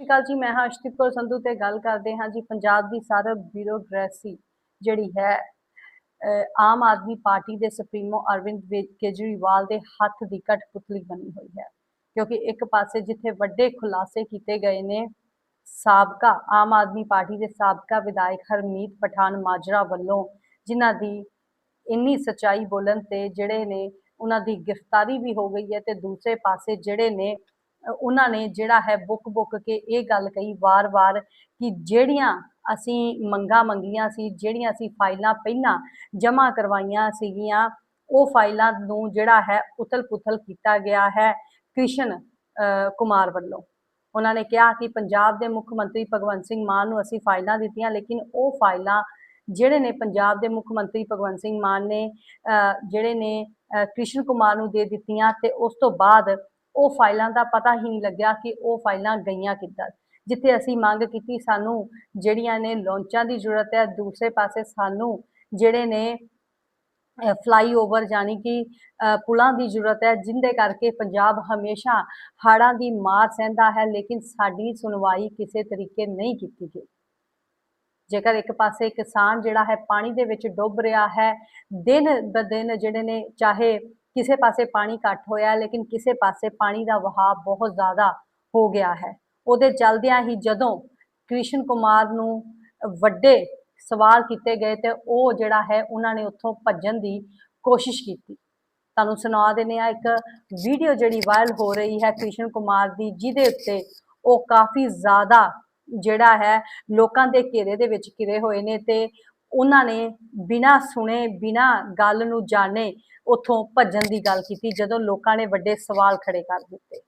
ਸਤਿ ਸ਼੍ਰੀ ਅਕਾਲ ਜੀ, ਮੈਂ ਹਰਸ਼ਦੀਪ ਕੌਰ ਸੰਧੂ ਤੇ ਗੱਲ ਕਰਦੇ ਹਾਂ ਜੀ, ਪੰਜਾਬ ਦੀ ਸਰਬ ਬਿਊਰੋਕ੍ਰੇਸੀ ਜਿਹੜੀ ਹੈ ਆਮ ਆਦਮੀ ਪਾਰਟੀ ਦੇ ਸੁਪਰੀਮੋ ਅਰਵਿੰਦ ਕੇਜਰੀਵਾਲ ਦੇ ਹੱਥ ਦੀ ਕਠਪੁਤਲੀ ਬਣੀ ਹੋਈ ਹੈ। ਕਿਉਂਕਿ ਇੱਕ ਪਾਸੇ ਜਿੱਥੇ ਵੱਡੇ ਖੁਲਾਸੇ ਕੀਤੇ ਗਏ ਨੇ, ਸਾਬਕਾ, ਆਮ ਆਦਮੀ ਪਾਰਟੀ ਦੇ ਸਾਬਕਾ ਵਿਧਾਇਕ ਹਰਮੀਤ ਪਠਾਨ ਮਾਜਰਾ ਵੱਲੋਂ, ਜਿਨ੍ਹਾਂ ਦੀ ਇੰਨੀ ਸਚਾਈ ਬੋਲਣ ਤੇ ਜਿਹੜੇ ਨੇ, ਉਹਨਾਂ ਦੀ ਗ੍ਰਿਫਤਾਰੀ ਵੀ ਹੋ ਗਈ ਹੈ ਤੇ ਦੂਸਰੇ ਪਾਸੇ ਜਿਹੜੇ ਨੇ ਉਹਨਾਂ ਨੇ ਜਿਹੜਾ ਹੈ ਬੁੱਕ ਬੁੱਕ ਕੇ ਇਹ ਗੱਲ ਕਹੀ ਵਾਰ-ਵਾਰ ਕਿ ਜਿਹੜੀਆਂ ਅਸੀਂ ਮੰਗਾਂ ਮੰਗੀਆਂ ਸੀ, ਜਿਹੜੀਆਂ ਅਸੀਂ ਫਾਈਲਾਂ ਪਹਿਲਾਂ ਜਮ੍ਹਾਂ ਕਰਵਾਈਆਂ ਸੀਗੀਆਂ, ਉਹ ਫਾਈਲਾਂ ਨੂੰ ਜਿਹੜਾ ਹੈ ਉਥਲ-ਪੁਥਲ ਕੀਤਾ ਗਿਆ ਹੈ ਕ੍ਰਿਸ਼ਨ ਕੁਮਾਰ ਵੱਲੋਂ। ਉਹਨਾਂ ਨੇ ਕਿਹਾ ਕਿ ਪੰਜਾਬ ਦੇ ਮੁੱਖ ਮੰਤਰੀ ਭਗਵੰਤ ਸਿੰਘ ਮਾਨ ਨੂੰ ਅਸੀਂ ਫਾਈਲਾਂ ਦਿੱਤੀਆਂ, ਲੇਕਿਨ ਉਹ ਫਾਈਲਾਂ ਜਿਹੜੇ ਨੇ ਪੰਜਾਬ ਦੇ ਮੁੱਖ ਮੰਤਰੀ ਭਗਵੰਤ ਸਿੰਘ ਮਾਨ ਨੇ ਜਿਹੜੇ ਨੇ ਕ੍ਰਿਸ਼ਨ ਕੁਮਾਰ ਨੂੰ ਦੇ ਦਿੱਤੀਆਂ ਤੇ ਉਸ ਤੋਂ ਬਾਅਦ ਉਹ ਫਾਈਲਾਂ ਦਾ ਪਤਾ ਹੀ ਨਹੀਂ ਲੱਗਿਆ ਕਿ ਉਹ ਫਾਈਲਾਂ ਗਈਆਂ ਕਿੱਧਰ ਜਿੱਥੇ ਅਸੀਂ ਮੰਗ ਕੀਤੀ, ਸਾਨੂੰ ਜਿਹੜੀਆਂ ਨੇ ਲੌਂਚਾਂ ਦੀ ਜ਼ਰੂਰਤ ਹੈ, ਦੂਸਰੇ ਪਾਸੇ ਸਾਨੂੰ ਜਿਹੜੇ ਨੇ ਫਲਾਈਓਵਰ ਯਾਨੀ ਕਿ ਪੁਲਾਂ ਦੀ ਜ਼ਰੂਰਤ ਹੈ, ਜਿੰਦੇ ਕਰਕੇ ਪੰਜਾਬ ਹਮੇਸ਼ਾ ਹੜ੍ਹਾਂ ਦੀ ਮਾਰ ਸਹਿੰਦਾ ਹੈ, ਲੇਕਿਨ ਸਾਡੀ ਸੁਣਵਾਈ ਕਿਸੇ ਤਰੀਕੇ ਨਹੀਂ ਕੀਤੀ ਗਈ। ਜੇਕਰ ਇੱਕ ਪਾਸੇ ਕਿਸਾਨ ਜਿਹੜਾ ਹੈ, ਪਾਣੀ ਦੇ ਵਿੱਚ ਡੁੱਬ ਰਿਹਾ ਹੈ, ਦਿਨ ਬ ਦਿਨ ਜਿਹੜੇ ਨੇ, ਚਾਹੇ ਕਿਸੇ ਪਾਸੇ ਪਾਣੀ ਘੱਟ ਹੋਇਆ, ਲੇਕਿਨ ਕਿਸੇ ਪਾਸੇ ਪਾਣੀ ਦਾ ਵਹਾਅ ਬਹੁਤ ਜ਼ਿਆਦਾ ਹੋ ਗਿਆ ਹੈ। ਉਹਦੇ ਚਲਦਿਆਂ ਹੀ ਜਦੋਂ ਕ੍ਰਿਸ਼ਨ ਕੁਮਾਰ ਨੂੰ ਵੱਡੇ ਸਵਾਲ ਕੀਤੇ ਗਏ ਤੇ ਉਹ ਜਿਹੜਾ ਹੈ, ਉਹਨਾਂ ਨੇ ਉੱਥੋਂ ਭੱਜਣ ਦੀ ਕੋਸ਼ਿਸ਼ ਕੀਤੀ। ਤੁਹਾਨੂੰ ਸੁਣਾ ਦਿੰਦੇ ਆ ਇੱਕ ਵੀਡੀਓ ਜਿਹੜੀ ਵਾਇਰਲ ਹੋ ਰਹੀ ਹੈ ਕ੍ਰਿਸ਼ਨ ਕੁਮਾਰ ਦੀ, ਜਿਹਦੇ ਉੱਤੇ ਉਹ ਕਾਫੀ ਜ਼ਿਆਦਾ ਜਿਹੜਾ ਹੈ, ਲੋਕਾਂ ਦੇ ਘੇਰੇ ਦੇ ਵਿੱਚ ਘਿਰੇ ਹੋਏ ਨੇ ਤੇ ਉਹਨਾਂ ਨੇ ਬਿਨਾਂ ਸੁਣੇ, ਬਿਨਾਂ ਗੱਲ ਨੂੰ ਜਾਣੇ ਉੱਥੋਂ ਭੱਜਣ ਦੀ ਗੱਲ ਕੀਤੀ ਜਦੋਂ ਲੋਕਾਂ ਨੇ ਵੱਡੇ ਸਵਾਲ ਖੜੇ ਕਰ ਦਿੱਤੇ।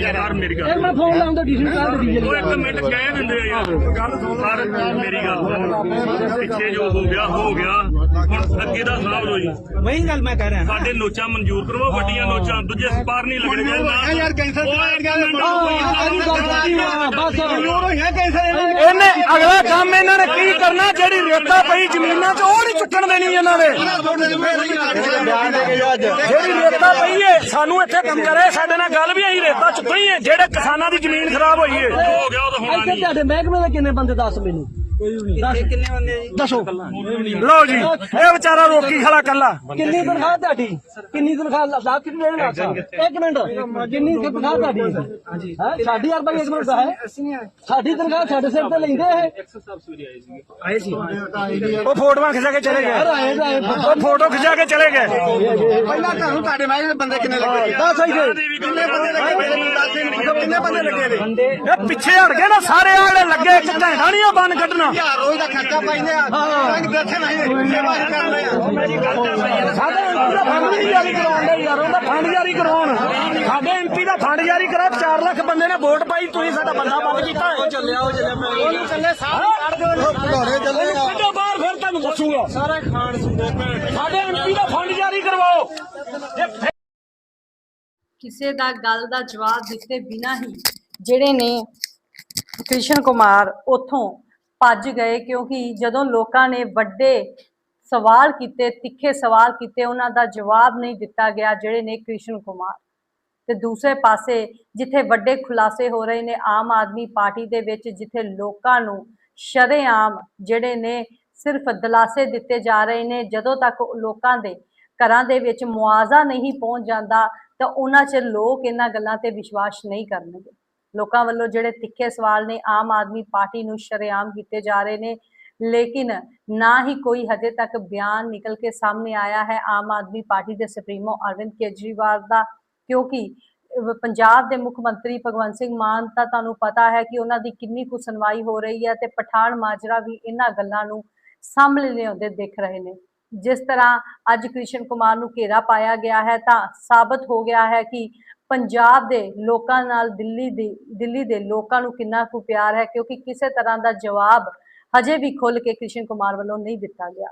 ਯਾਰ ਮੇਰੀ ਗੱਲ ਇਹ ਮੈਂ ਫੋਨ ਲਾਉਂਦਾ ਡੀਸੀ ਨੂੰ ਕਾਹ ਦੀ ਉਹ ਇੱਕ ਮਿੰਟ ਕਹਿ ਦਿੰਦੇ ਆ ਯਾਰ ਗੱਲ ਸੁਣ ਸਰ ਮੇਰੀ ਗੱਲ ਸੁਣ। ਪਿੱਛੇ ਜੋ ਹੋ ਗਿਆ ਹੋ ਗਿਆ। ਹੁਣ ਅੱਗੇ ਦਾ ਹਿਸਾਬ ਲੋ ਜੀ। ਵਹੀ ਗੱਲ ਮੈਂ ਕਹਿ ਰਿਹਾ। ਸਾਡੇ ਨੋਚਾਂ ਮਨਜ਼ੂਰ ਕਰਵਾਓ ਵੱਡੀਆਂ ਨੋਚਾਂ ਦੂਜੇ ਸਪਾਰ ਨਹੀਂ ਲੱਗਣੇ ਚਾਹੀਦੇ ਯਾਰ ਕੈਂਸਰ ਬਸ ਇਹਨੇ ਅਗਲਾ ਕੰਮ ਇਹਨਾਂ ਨੇ ਕੀ ਕਰਨਾ? ਜਿਹੜੀ ਰੇਤਾ ਪਈ ਜ਼ਮੀਨਾਂ 'ਚ, ਉਹ ਨਹੀਂ ਚੁੱਕਣ ਦੇਣੀ ਇਹਨਾਂ ਨੇ ਜਿਹੜੀ ਰੇਤਾ ਪਈ ਏ, ਸਾਨੂੰ ਇੱਥੇ ਕੰਮ ਕਰੇ ਸਾਡੇ ਨਾਲ ਗੱਲ ਵੀ ਆਈ, ਰੇਤਾ ਚੁੱਕਣੀ ਏ, ਜਿਹੜੇ ਕਿਸਾਨਾਂ ਦੀ ਜ਼ਮੀਨ ਖਰਾਬ ਹੋਈ ਏ। ਹੋ ਗਿਆ ਉਹ ਤਾਂ ਹੋਣਾ ਇੱਥੇ ਤੁਹਾਡੇ ਮਹਿਕਮੇ ਦੇ ਕਿੰਨੇ ਬੰਦੇ ਦੱਸ ਮੈਨੂੰ? ਦੱਸ। ਕਿੰਨੇ ਬੰਦੇ ਜੀ? ਦੱਸੋ। ਲਓ ਜੀ ਇਹ ਵਿਚਾਰਾ ਰੋਕੀ ਖੜਾ ਕੱਲਾ ਕਿੰਨੀ ਤਨਖਾਹ ਤੁਹਾਡੀ? ਕਿੰਨੀ ਤਨਖਾਹ ਕਿੰਨੇ ਇੱਕ ਮਿੰਟ। ਕਿੰਨੀ ਤਨਖਾਹ ਤੁਹਾਡੀ? ਹਾਂਜੀ। ਸਾਡੀ ਯਾਰ ਭਾਈ ਇੱਕ ਮਿੰਟ ਦਾ ਹੈ। ਸਾਡੀ ਤਨਖਾਹ ਸਾਡੇ ਸਿਰ ਤੇ ਲੈਂਦੇ ਇਹ? ਆਏ ਸੀ? ਉਹ ਫੋਟੋਆਂ ਖਿਚਾ ਕੇ ਚਲੇ ਗਏ। ਉਹ ਫੋਟੋ ਖਿਚਾ ਕੇ ਚਲੇ ਗਏ। ਪਹਿਲਾਂ ਤੁਹਾਨੂੰ ਤੁਹਾਡੇ ਮੈਂ ਬੰਦੇ ਕਿੰਨੇ ਲੱਗੇ? ਦੱਸ ਆਈ ਕਿੰਨੇ ਬੰਦੇ ਲੱਗੇ ਮੈਨੂੰ ਦੱਸ ਦੇ ਮੈਨੂੰ ਕਿੰਨੇ ਬੰਦੇ ਲੱਗੇ ਨੇ? ਇਹ ਪਿੱਛੇ ਹਟ ਗਏ ਨਾ ਸਾਰੇ ਆਲੇ ਲੱਗੇ ਇੱਕ ਘੰਟਾ ਨਹੀਂ ਉਹ ਬੰਨ ਕੱਢਣਾ ਯਾਰ ਰੋਜ਼ ਦਾ ਖਰਚਾ ਪਾਈਨੇ ਆ। ਰੰਗ ਬੈਠੇ ਨਹੀਂ ਸੇਵਾ ਹੀ ਕਰਨੇ ਆ। ਸਾਡੇ ਐਮਪੀ ਦਾ ਫੰਡ ਨਹੀਂ ਜਾਰੀ ਕਰਾਉਣ ਦੇ ਯਾਰ ਉਹਦਾ ਫੰਡ ਜਾਰੀ ਕਰਾਉਣ। ਸਾਡੇ ਐਮਪੀ ਦਾ ਫੰਡ ਜਾਰੀ ਕਰਾ 4 ਲੱਖ ਬੰਦੇ ਨੇ ਵੋਟ ਪਾਈ ਤੁਸੀਂ ਸਾਡਾ ਬੰਦਾ ਬੰਦ ਕੀਤਾ। ਉਹ ਚੱਲਿਆ ਉਹ ਚੱਲਿਆ ਉਹਨੂੰ ਚੱਲੇ ਸਾਹ ਕੱਢ ਦਿਓ ਘੋੜੇ ਚੱਲੇ ਆ। ਕੱਢੋ ਬਾਹਰ ਫਿਰ ਤੁਹਾਨੂੰ ਦੱਸੂਗਾ। ਸਾਰਾ ਖਾਣ ਸੁਣਦੇ ਸਾਡੇ ਐਮਪੀ ਦਾ ਫੰਡ ਜਾਰੀ ਕਰਵਾਓ। ਕਿਸੇ ਦਾ ਗੱਲ ਦਾ ਜਵਾਬ ਦਿੱਤੇ ਬਿਨਾਂ ਹੀ ਜਿਹੜੇ ਨੇ ਕ੍ਰਿਸ਼ਨ ਕੁਮਾਰ ਉੱਥੋਂ ਭੱਜ ਗਏ ਕਿਉਂਕਿ ਜਦੋਂ ਲੋਕਾਂ ਨੇ ਵੱਡੇ ਸਵਾਲ ਕੀਤੇ, ਤਿੱਖੇ ਸਵਾਲ ਕੀਤੇ, ਉਹਨਾਂ ਦਾ ਜਵਾਬ ਨਹੀਂ ਦਿੱਤਾ ਗਿਆ, ਜਿਹੜੇ ਨੇ ਕ੍ਰਿਸ਼ਨ ਕੁਮਾਰ। ਤੇ ਦੂਸਰੇ ਪਾਸੇ ਜਿੱਥੇ ਵੱਡੇ ਖੁਲਾਸੇ ਹੋ ਰਹੇ ਨੇ ਆਮ ਆਦਮੀ ਪਾਰਟੀ ਦੇ ਵਿੱਚ, ਜਿੱਥੇ ਲੋਕਾਂ ਨੂੰ ਸ਼ਰੇਆਮ ਜਿਹੜੇ ਨੇ ਸਿਰਫ ਦਿਲਾਸੇ ਦਿੱਤੇ ਜਾ ਰਹੇ ਨੇ, ਜਦੋਂ ਤੱਕ ਲੋਕਾਂ ਦੇ ਘਰਾਂ ਦੇ ਵਿੱਚ ਮੁਆਵਜ਼ਾ ਨਹੀਂ ਪਹੁੰਚ ਜਾਂਦਾ, ਤਾਂ ਉਹਨਾਂ 'ਚ ਲੋਕ ਇਹਨਾਂ ਗੱਲਾਂ ਤੇ ਵਿਸ਼ਵਾਸ ਨਹੀਂ ਕਰਨਗੇ। ਲੋਕਾਂ ਵੱਲੋਂ ਜਿਹੜੇ ਤਿੱਖੇ ਸਵਾਲ ਨੇ, ਆਮ ਆਦਮੀ ਪਾਰਟੀ ਨੂੰ ਸ਼ਰੇਆਮ ਕੀਤੇ ਜਾ ਰਹੇ ਨੇ, ਲੇਕਿਨ ਨਾ ਹੀ ਕੋਈ ਹਜੇ ਤੱਕ ਬਿਆਨ ਨਿਕਲ ਕੇ ਸਾਹਮਣੇ ਆਇਆ ਹੈ ਆਮ ਆਦਮੀ ਪਾਰਟੀ ਦੇ ਸੁਪਰੀਮੋ ਅਰਵਿੰਦ ਕੇਜਰੀਵਾਲ ਦਾ, ਕਿਉਂਕਿ ਪੰਜਾਬ ਦੇ ਮੁੱਖ ਮੰਤਰੀ ਭਗਵੰਤ ਸਿੰਘ ਮਾਨ ਤਾਂ ਤੁਹਾਨੂੰ ਪਤਾ ਹੈ ਕਿ ਉਹਨਾਂ ਦੀ ਕਿੰਨੀ ਕੁ ਸੁਣਵਾਈ ਹੋ ਰਹੀ ਹੈ ਤੇ ਪਠਾਨ ਮਾਜਰਾ ਵੀ ਇਹਨਾਂ ਗੱਲਾਂ ਨੂੰ ਸਾਹਮਣੇ ਲਿਆਉਂਦੇ ਦਿਖ ਰਹੇ ਨੇ। ਜਿਸ ਤਰ੍ਹਾਂ ਅੱਜ ਕ੍ਰਿਸ਼ਨ ਕੁਮਾਰ ਨੂੰ ਘੇਰਾ ਪਾਇਆ ਗਿਆ ਹੈ ਤਾਂ ਸਾਬਤ ਹੋ ਗਿਆ ਹੈ ਕਿ ਪੰਜਾਬ ਦੇ ਲੋਕਾਂ ਨਾਲ ਦਿੱਲੀ ਦੀ, ਦਿੱਲੀ ਦੇ ਲੋਕਾਂ ਨੂੰ ਕਿੰਨਾ ਕੁ ਪਿਆਰ ਹੈ ਕਿਉਂਕਿ ਕਿਸੇ ਤਰ੍ਹਾਂ ਦਾ ਜਵਾਬ ਹਜੇ ਵੀ ਖੁੱਲ ਕੇ ਕ੍ਰਿਸ਼ਨ ਕੁਮਾਰ ਵੱਲੋਂ ਨਹੀਂ ਦਿੱਤਾ ਗਿਆ।